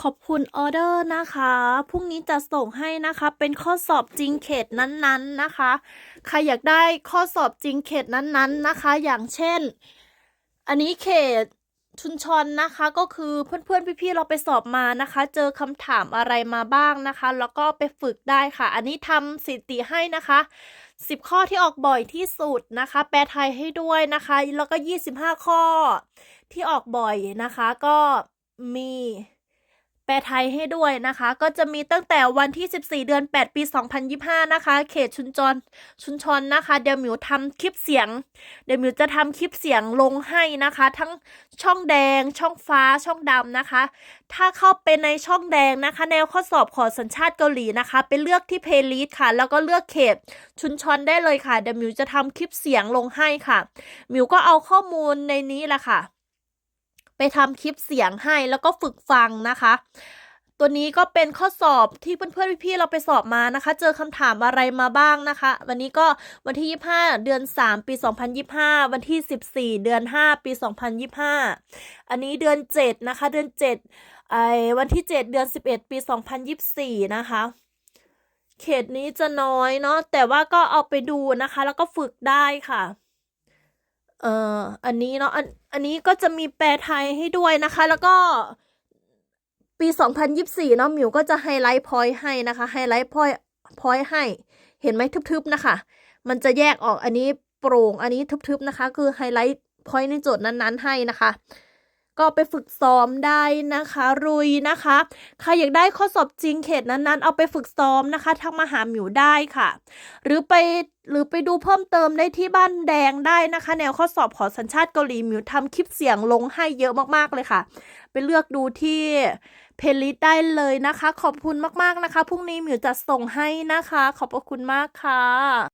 ขอบคุณออเดอร์นะคะ พรุ่งนี้จะส่งให้นะคะ เป็นข้อสอบจริงเขตนั้นๆนะคะ ใครอยากได้ข้อสอบจริงเขตนั้นๆนะคะ อย่างเช่น อันนี้เขตชุนชนนะคะ ก็คือเพื่อนๆพี่ๆเราไปสอบมานะคะ เจอคำถามอะไรมาบ้างนะคะ แล้วก็ไปฝึกได้ค่ะ อันนี้ทำสิติให้นะคะ 10 ข้อที่ออกบ่อยที่สุดนะคะ แปลไทยให้ด้วยนะคะ แล้วก็ 25 ข้อที่ออกบ่อยนะคะ ก็มี ลไทยให้ด้วยนะคะ ก็จะมีตั้งแต่วันที่ 14 เดือน 8 ปี 2025 นะคะ เขตชุนจรชุนชนนะคะ เดี๋ยวมิวทำคลิปเสียง เดี๋ยวมิวจะทำคลิปเสียงลงให้นะคะ ทั้งช่องแดง ช่องฟ้า ช่องดำนะคะ ถ้าเข้าไปในช่องแดงนะคะ แนวข้อสอบขอสัญชาติเกาหลีนะคะ ไปเลือกที่เพลย์ลิสต์ค่ะ แล้วก็เลือกเขตชุนชนได้เลยค่ะ เดี๋ยวมิวจะทำคลิปเสียงลงให้ค่ะ มิวก็เอาข้อมูลในนี้แหละค่ะ ไปทำคลิปเสียงให้แล้วก็ฝึกฟังนะคะ ตัวนี้ก็เป็นข้อสอบที่เพื่อนๆพี่ๆเราไปสอบมานะคะ เจอคำถามอะไรมาบ้างนะคะ วันนี้ก็วันที่ 25 เดือน 3 ปี 2025 วันที่ 14 เดือน 5 ปี 2025 อันนี้เดือน 7 นะคะ เดือน 7 ไอ้วันที่ 7 เดือน 11 ปี 2024 นะคะเขตนี้จะน้อยเนาะแต่ว่าก็เอาไปดูนะคะ แล้วก็ฝึกได้ค่ะ เอ่ออันนี้เนาะอันอันนี้ก็จะมีแปลไทยให้ด้วยนะคะ แล้วก็ปี 2024 เนาะหมิวก็จะไฮไลท์พอยต์ให้นะคะไฮไลท์พอยต์พอยต์ให้ เห็นไหมทึบๆนะคะ มันจะแยกออกอันนี้โปร่งอันนี้ทึบๆนะคะ คือไฮไลท์พอยต์ในโจทย์นั้นๆให้นะคะ ก็ไปฝึกซ้อมได้นะคะรุยนะคะใครอยากได้ข้อสอบจริงเขตนั้นๆ เอาไปฝึกซ้อมนะคะทักมหาหมิวได้ค่ะ หรือไปหรือไปดูเพิ่มเติมได้ที่บ้านแดงได้นะคะ แนวข้อสอบขอสัญชาติเกาหลีหมิวทำคลิปเสียงลงให้เยอะมากๆเลยค่ะ ไปเลือกดูที่เพลลิสได้เลยนะคะ ขอบคุณมากๆนะคะพรุ่งนี้หมิวจะส่งให้นะคะ ขอบพระคุณมากค่ะ